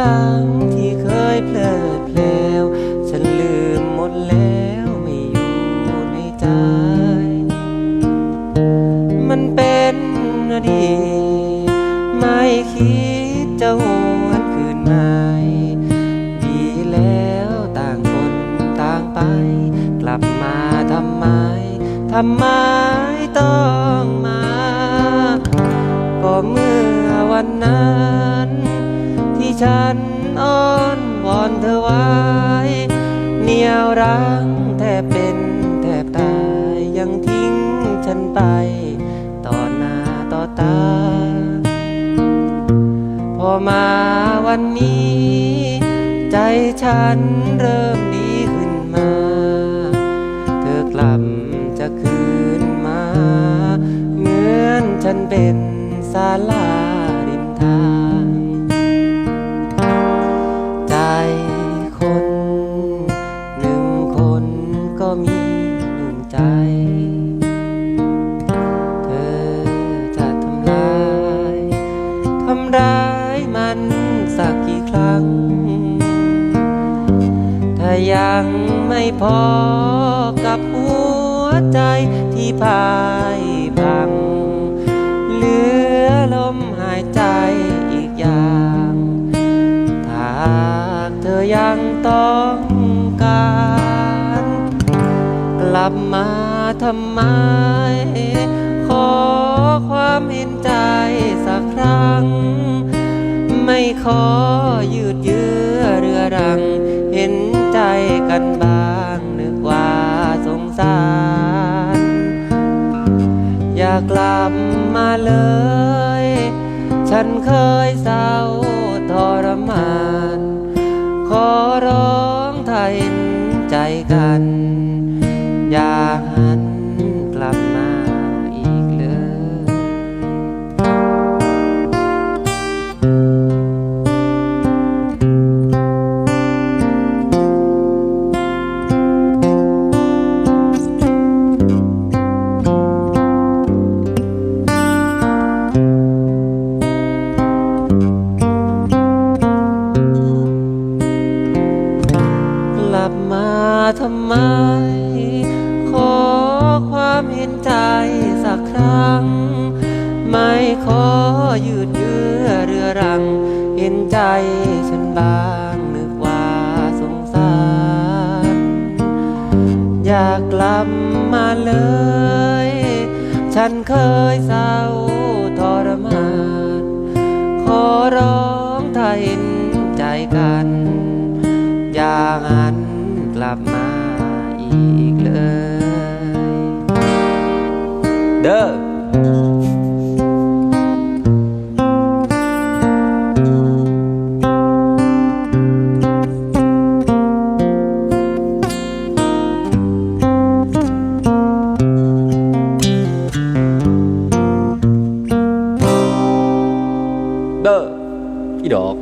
ลังที่เคยเพลิดเพลวฉันลืมหมดแล้วไม่อยู่ในใจ มันเป็นอดีตไม่คิดจะหวนคืนใหม่ดีแล้วต่างคนต่างไป กลับมาทำไมทำไมต้องมา ก็เมื่อวันนั้น ฉันอ้อนวอนเธอไว้เหนียวรังแทบเป็นแทบตายยังทิ้งฉันไป ต่อหน้าต่อตา พอมาวันนี้ ใจฉันเริ่มดีขึ้นมา เธอกลับจะคืนมา เหมือนฉันเป็นศาลาริมทางายังไม่พอกับหัวใจที่พายพัง เหลือลมหายใจอีกอย่างถ้าเธอยังต้องการ กลับมาทำไม ขอความเห็นใจสักครั้ง ไม่ขอยืดเยื้อเรือรังเห็น กันบ้างนึกว่าสงสาร อยากกลับมาเลย ฉันเคยเศร้าทรมาน ขอร้องถ้าเห็นใจกัน ทำไม ขอความเห็นใจสักครั้ง ไม่ขอยืดเยื้อเรือรัง เห็นใจฉันบ้างนึกว่าสงสาร อยากกลับมาเลย ฉันเคยเศร้าทรมาน ขอร้องถ้าเห็นใจกัน อย่าหัน กลับมาอีกเลย เด้อดอก